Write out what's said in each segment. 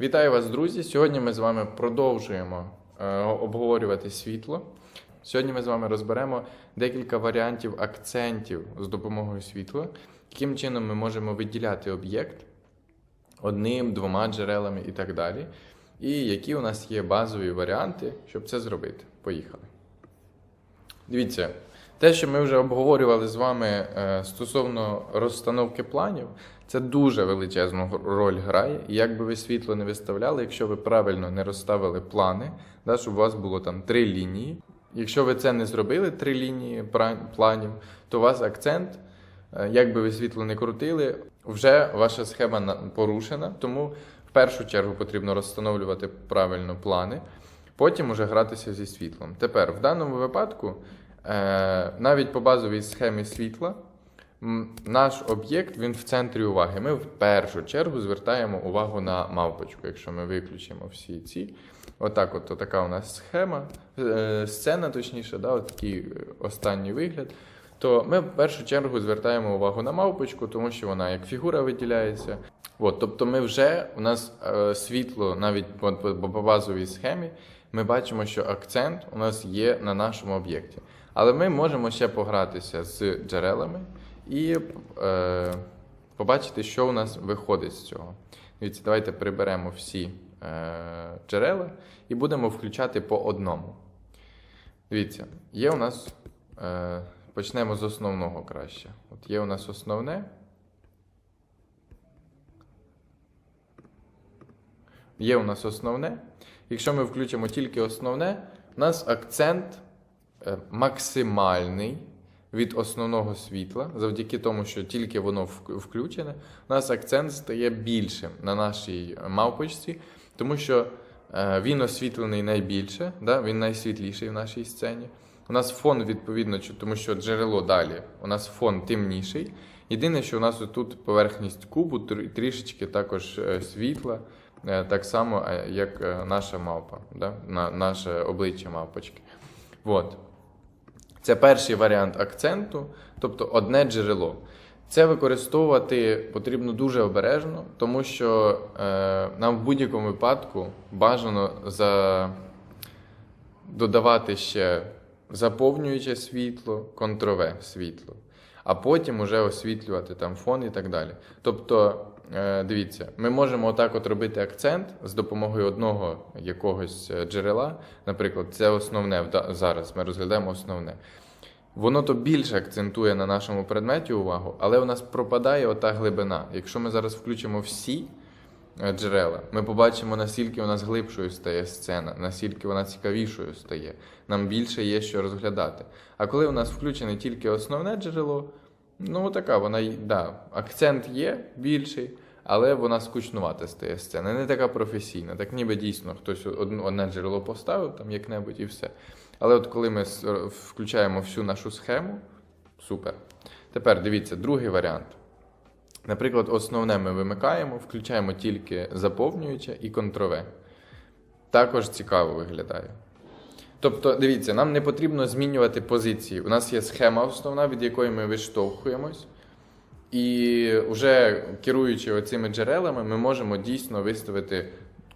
Вітаю вас, друзі! Сьогодні ми з вами продовжуємо е, обговорювати світло. Сьогодні ми з вами розберемо декілька варіантів акцентів з допомогою світла, яким чином ми можемо виділяти об'єкт одним, двома джерелами і так далі. І які у нас є базові варіанти, щоб це зробити. Поїхали. Дивіться, те, що ми вже обговорювали з вами е, стосовно розстановки планів, це дуже величезну роль грає. І як би ви світло не виставляли, якщо ви правильно не розставили плани, да, щоб у вас було там три лінії. Якщо ви це не зробили, три лінії планів, то у вас акцент, е, як би ви світло не крутили, вже ваша схема порушена. Тому в першу чергу потрібно розстановлювати правильно плани, потім уже гратися зі світлом. Тепер, в даному випадку, навіть по базовій схемі світла, наш об'єкт він в центрі уваги. Ми в першу чергу звертаємо увагу на мавпочку, якщо ми виключимо всі ці. Отак, от, така у нас схема, е, сцена, точніше, да, от такий е, останній вигляд. То ми в першу чергу звертаємо увагу на мавпочку, тому що вона як фігура виділяється. От, тобто ми вже у нас е, світло навіть по, по, по базовій схемі, ми бачимо, що акцент у нас є на нашому об'єкті. Але ми можемо ще погратися з джерелами і е, побачити, що у нас виходить з цього. Дивіться, давайте приберемо всі е, джерела і будемо включати по одному. Дивіться, є у нас. Е, почнемо з основного краще. От є у нас основне. Є у нас основне. Якщо ми включимо тільки основне, у нас акцент максимальний від основного світла, завдяки тому, що тільки воно включене, у нас акцент стає більшим на нашій мавпочці, тому що е, він освітлений найбільше, да? він найсвітліший в нашій сцені. У нас фон, відповідно, тому що джерело далі, у нас фон темніший. Єдине, що у нас тут поверхність кубу трішечки також е, світла, е, так само, е, як е, наша мавпа, да? наше обличчя мавпочки. Вот. Це перший варіант акценту, тобто одне джерело. Це використовувати потрібно дуже обережно, тому що е, нам в будь-якому випадку бажано за... додавати ще заповнююче світло, контрове світло, а потім уже освітлювати там фон і так далі. Тобто, дивіться, ми можемо отак от робити акцент з допомогою одного якогось е, джерела. Наприклад, це основне зараз. Ми розглядаємо основне. Воно то більше акцентує на нашому предметі увагу, але у нас пропадає ота глибина. Якщо ми зараз включимо всі е, джерела, ми побачимо, наскільки у нас глибшою стає сцена, наскільки вона цікавішою стає. Нам більше є що розглядати. А коли у нас включене тільки основне джерело, ну така вона да, акцент є більший, але вона скучнувата стає сцена. Не така професійна. Так ніби дійсно хтось одне джерело поставив там як-небудь і все. Але от коли ми включаємо всю нашу схему, супер. Тепер дивіться, другий варіант. Наприклад, основне ми вимикаємо, включаємо тільки заповнююче і контрове. Також цікаво виглядає. Тобто, дивіться, нам не потрібно змінювати позиції. У нас є схема основна, від якої ми виштовхуємось. І вже керуючи оцими джерелами, ми можемо дійсно виставити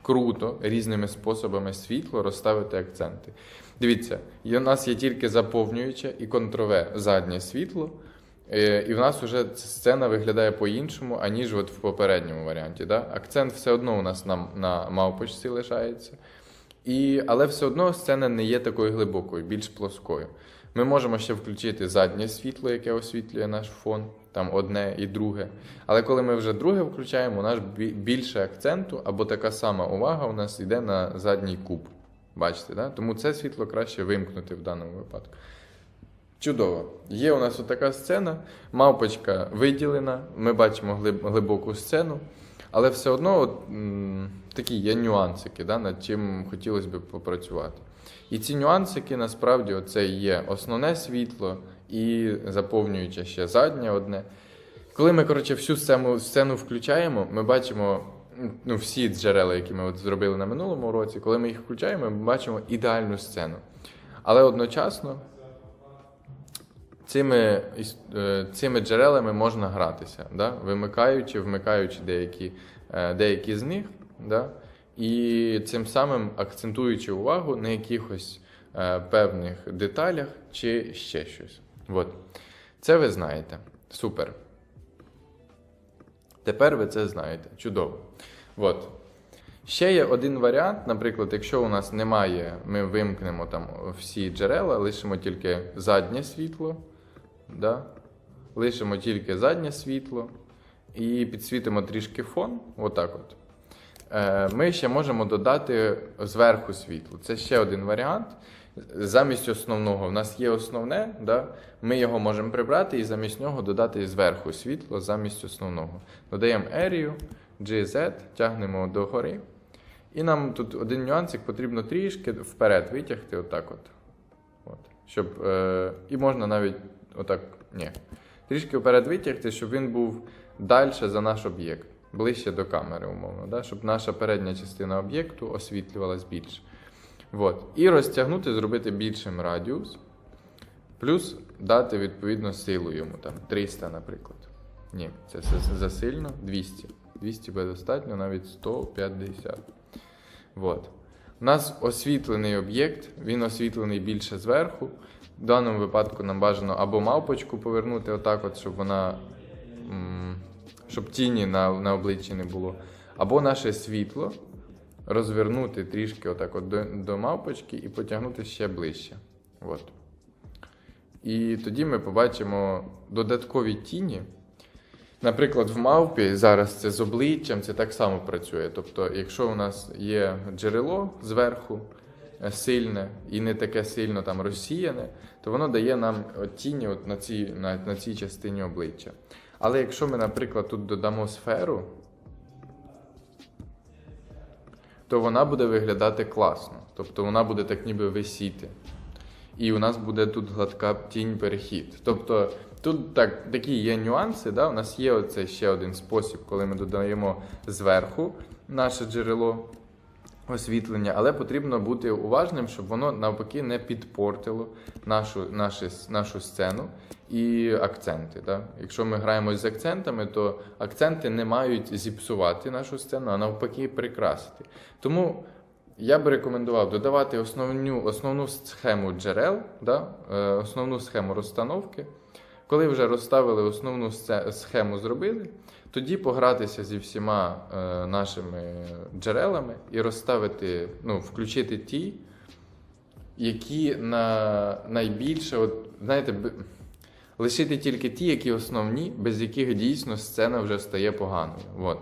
круто різними способами світло, розставити акценти. Дивіться, у нас є тільки заповнююче і контрове заднє світло. Е, І в нас вже сцена виглядає по-іншому, аніж от в попередньому варіанті. Да? Акцент все одно у нас на, на мавпочці лишається. І, але все одно сцена не є такою глибокою, більш плоскою. Ми можемо ще включити заднє світло, яке освітлює наш фон, там одне і друге. Але коли ми вже друге включаємо, у нас більше акценту або така сама увага у нас йде на задній куб. Бачите, да? тому це світло краще вимкнути в даному випадку. Чудово. Є у нас отака сцена, мавпочка виділена, ми бачимо глиб- глибоку сцену, але все одно от, такі є нюансики, да, над чим хотілося б попрацювати. І ці нюансики насправді це є основне світло і заповнююче ще заднє одне. Коли ми, коротше, всю сцену, сцену включаємо, ми бачимо ну, всі джерела, які ми от зробили на минулому році, коли ми їх включаємо, ми бачимо ідеальну сцену. Але одночасно цими, е, цими джерелами можна гратися, да? вимикаючи, вмикаючи деякі, е, деякі з них. Да? і цим самим акцентуючи увагу на якихось е, певних деталях чи ще щось. От. Це ви знаєте. Супер. Tепер ви це знаєте. Чудово. От. Ще є один варіант, наприклад, якщо у нас немає, ми вимкнемо там всі джерела, лишимо тільки заднє світло, да? лишимо тільки заднє світло і підсвітимо трішки фон. Отак от. Е, Ми ще можемо додати зверху світло. Це ще один варіант. Замість основного. У нас є основне, да? ми його можемо прибрати і замість нього додати зверху світло замість основного. Додаємо Area, GZ, тягнемо догори. І нам тут один нюансик потрібно трішки вперед витягти, отак от. от. Щоб, е, і можна навіть отак. Ні. Трішки вперед витягти, щоб він був далі за наш об'єкт, ближче до камери, умовно, да? щоб наша передня частина об'єкту освітлювалась більше. От. І розтягнути, зробити більшим радіус. Плюс дати відповідно силу йому, там 300, наприклад. Ні, це засильно 200. 200 буде достатньо, навіть 150. От. У нас освітлений об'єкт, він освітлений більше зверху. В даному випадку нам бажано або мавпочку повернути отак, от, щоб вона. щоб тіні на, на обличчі не було. Або наше світло розвернути трішки отак от до, до мавпочки і потягнути ще ближче. От. І тоді ми побачимо додаткові тіні. Наприклад, в мавпі зараз це з обличчям, це так само працює. Тобто, якщо у нас є джерело зверху е, сильне і не таке сильно там розсіяне, то воно дає нам тіні от на, цій, на, на цій частині обличчя. Але якщо ми, наприклад, тут додамо сферу, то вона буде виглядати класно. Тобто вона буде так ніби висіти. І у нас буде тут гладка тінь перехід. Тобто тут так, такі є нюанси. Да? У нас є оце ще один спосіб, коли ми додаємо зверху наше джерело освітлення, але потрібно бути уважним, щоб воно навпаки не підпортило нашу, наші, нашу сцену і акценти. Да? Якщо ми граємо з акцентами, то акценти не мають зіпсувати нашу сцену, а навпаки прикрасити. Тому я би рекомендував додавати основну, основну схему джерел, да? е, основну схему розстановки. Коли вже розставили основну схему, зробили, тоді погратися зі всіма е, нашими джерелами і розставити, ну, включити ті, які на найбільше, от, знаєте, лишити тільки ті, які основні, без яких дійсно сцена вже стає поганою. От.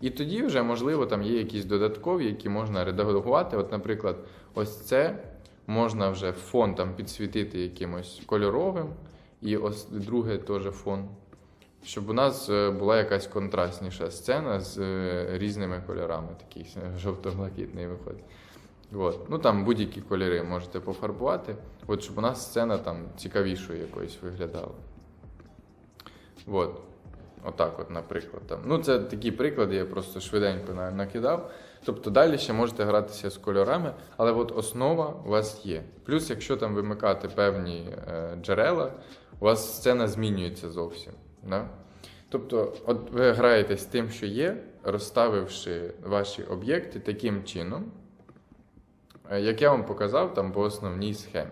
І тоді вже, можливо, там є якісь додаткові, які можна редагувати. От, наприклад, ось це можна вже фон там підсвітити якимось кольоровим, і ось друге теж фон. Щоб у нас е, була якась контрастніша сцена з е, різними кольорами, такий е, жовто-блакитний виходить. От. Ну там будь-які кольори можете пофарбувати, от, щоб у нас сцена там цікавішою якоюсь виглядала. От. Отак, от, наприклад. Там. Ну, це такі приклади, я просто швиденько накидав. Тобто далі ще можете гратися з кольорами, але от основа у вас є. Плюс, якщо там вимикати певні е, джерела, у вас сцена змінюється зовсім. Да? Тобто, от ви граєте з тим, що є, розставивши ваші об'єкти таким чином, як я вам показав там по основній схемі.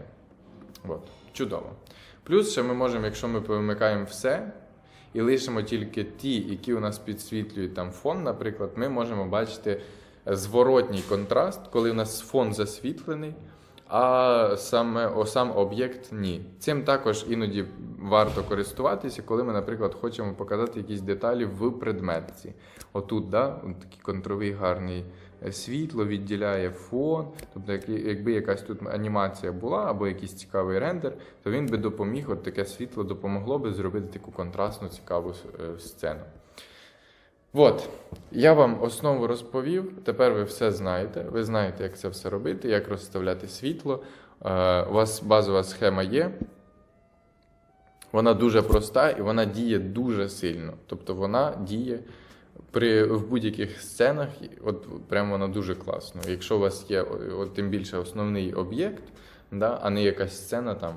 От. Чудово. Плюс ще ми можемо, якщо ми повимикаємо все і лишимо тільки ті, які у нас підсвітлюють там фон, наприклад, ми можемо бачити зворотній контраст, коли у нас фон засвітлений, а саме о, сам об'єкт ні. Цим також іноді варто користуватися, коли ми, наприклад, хочемо показати якісь деталі в предметці. Отут, да, от такий контровий гарний е, світло відділяє фон. Тобто, як- якби якась тут анімація була або якийсь цікавий рендер, то він би допоміг, от таке світло допомогло би зробити таку контрастну, цікаву е, сцену. От, я вам основу розповів. Тепер ви все знаєте. Ви знаєте, як це все робити, як розставляти світло. Е, у вас базова схема є. Вона дуже проста і вона діє дуже сильно. Тобто вона діє при, в будь-яких сценах, от прямо вона дуже класно. Якщо у вас є от, тим більше основний об'єкт, да, а не якась сцена там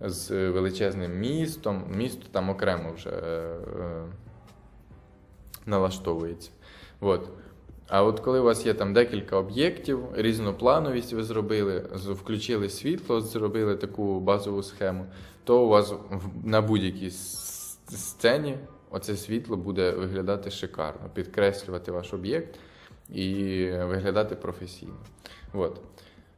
з величезним містом, місто там окремо вже. Е, е, налаштовується. От. А от коли у вас є там декілька об'єктів, різноплановість ви зробили, включили світло, зробили таку базову схему, то у вас на будь-якій сцені оце світло буде виглядати шикарно, підкреслювати ваш об'єкт і виглядати професійно. От.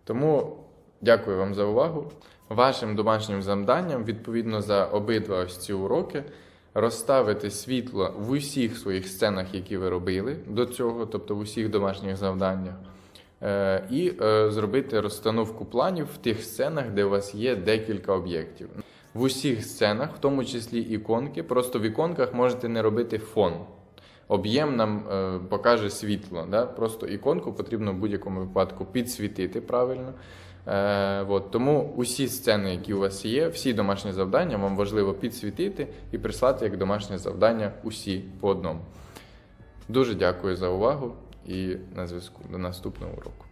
Тому дякую вам за увагу. Вашим домашнім завданням, відповідно за обидва ось ці уроки, розставити світло в усіх своїх сценах, які ви робили до цього, тобто в усіх домашніх завданнях, е, і е, зробити розстановку планів в тих сценах, де у вас є декілька об'єктів. В усіх сценах, в тому числі іконки, просто в іконках можете не робити фон. Об'єм нам е, покаже світло. Да? Просто іконку потрібно в будь-якому випадку підсвітити правильно. Е, от, тому усі сцени, які у вас є, всі домашні завдання, вам важливо підсвітити і прислати як домашнє завдання усі по одному. Дуже дякую за увагу і на зв'язку до наступного уроку.